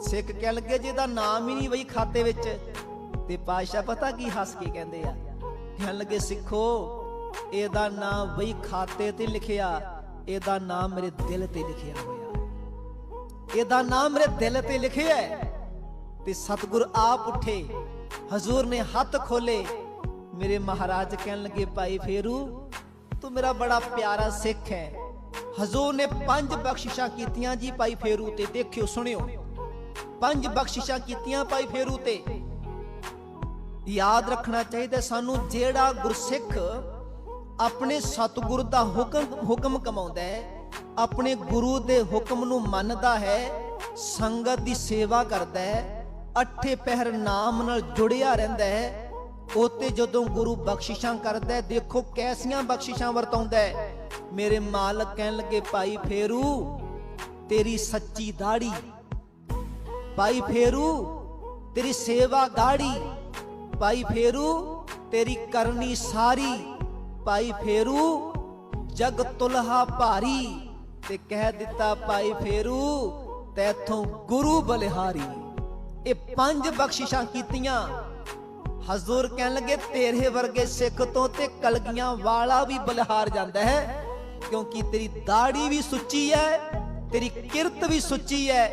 ਸਿੱਖ ਕਹਿ ਲੱਗੇ ਜਿਹਦਾ ਨਾਮ ਹੀ ਨਹੀਂ ਬਈ ਖਾਤੇ ਵਿੱਚ, ਤੇ ਪਾਸ਼ਾ ਪਤਾ ਕੀ ਹੱਸ ਕੇ ਕਹਿੰਦੇ ਆ? ਕਹਿਣ ਲੱਗੇ, ਸਿੱਖੋ, ਇਹਦਾ ਨਾਮ ਬਈ ਖਾਤੇ ਤੇ ਲਿਖਿਆ, ਇਹਦਾ ਨਾਮ ਮੇਰੇ ਦਿਲ ਤੇ ਲਿਖਿਆ ਹੋਇਆ। ਇਹਦਾ ਨਾਮ ਮੇਰੇ ਦਿਲ ਤੇ ਲਿਖਿਆ ਤੇ ਸਤਿਗੁਰ ਆਪ ਉੱਠੇ, ਹਜ਼ੂਰ ਨੇ ਹੱਥ ਖੋਲੇ, ਮੇਰੇ ਮਹਾਰਾਜ ਕਹਿਣ ਲੱਗੇ, ਭਾਈ ਫੇਰੂ, ਤੂੰ ਮੇਰਾ ਬੜਾ ਪਿਆਰਾ ਸਿੱਖ ਹੈ। ਹਜ਼ੂਰ ਨੇ ਪੰਜ ਬਖਸ਼ਿਸ਼ਾਂ ਕੀਤੀਆਂ ਜੀ, ਭਾਈ ਫੇਰੂ, ਤੇ ਦੇਖਿਓ, ਸੁਣਿਓ। ਪੰਜ ਬਖਸ਼ਿਸ਼ਾਂ ਕੀਤੀਆਂ ਭਾਈ ਫੇਰੂ ਤੇ। ਯਾਦ ਰੱਖਣਾ ਚਾਹੀਦਾ ਸਾਨੂੰ ਜਿਹੜਾ ਗੁਰਸਿੱਖ ਆਪਣੇ ਸਤਿਗੁਰ ਦਾ ਹੁਕਮ ਹੁਕਮ ਕਮਾਉਂਦਾ ਹੈ, ਆਪਣੇ ਗੁਰੂ ਦੇ ਹੁਕਮ ਨੂੰ ਮੰਨਦਾ ਹੈ, ਸੰਗਤ ਦੀ ਸੇਵਾ ਕਰਦਾ ਹੈ, ਅੱਠੇ ਪਹਿਰ ਨਾਮ ਨਾਲ ਜੁੜਿਆ ਰਹਿੰਦਾ ਹੈ ਉਤੇ ਜਦੋਂ ਗੁਰੂ ਬਖਸ਼ਿਸ਼ਾਂ ਕਰਦਾ ਹੈ, ਦੇਖੋ ਕੈਸੀਆਂ ਬਖਸ਼ਿਸ਼ਾਂ ਵਰਤਾਉਂਦਾ ਹੈ। ਮੇਰੇ ਮਾਲਕ ਕਹਿਣ ਲੱਗੇ, ਭਾਈ ਫੇਰੂ, ਤੇਰੀ ਸੱਚੀ ਦਾੜੀ ਪਾਈ ਫੇਰੂ, ਤੇਰੀ ਸੇਵਾ ਦਾੜੀ, ਭਾਈ ਫੇਰੂ, ਤੇਰੀ ਕਰਨੀ ਸਾਰੀ ਪਾਈ ਫੇਰੂ, ਜਗ ਤੁਲਹਾ ਭਾਰੀ, ਤੇ ਕਹਿ ਦਿੱਤਾ ਪਾਈ ਫੇਰੂ ਤੈਥੋਂ ਗੁਰੂ ਬਲਿਹਾਰੀ। ਇਹ ਪੰਜ ਬਖਸ਼ਿਸ਼ਾਂ ਕੀਤੀਆਂ। ਹਜ਼ੂਰ ਕਹਿਣ ਲੱਗੇ, ਤੇਰੇ ਵਰਗੇ ਸਿੱਖ ਤੋਂ ਤੇ ਕਲਗੀਆਂ ਵਾਲਾ ਵੀ ਬਲਿਹਾਰ ਜਾਂਦਾ ਹੈ, ਕਿਉਂਕਿ ਤੇਰੀ ਦਾੜੀ ਵੀ ਸੁੱਚੀ ਹੈ, ਤੇਰੀ ਕਿਰਤ ਵੀ ਸੁੱਚੀ ਹੈ।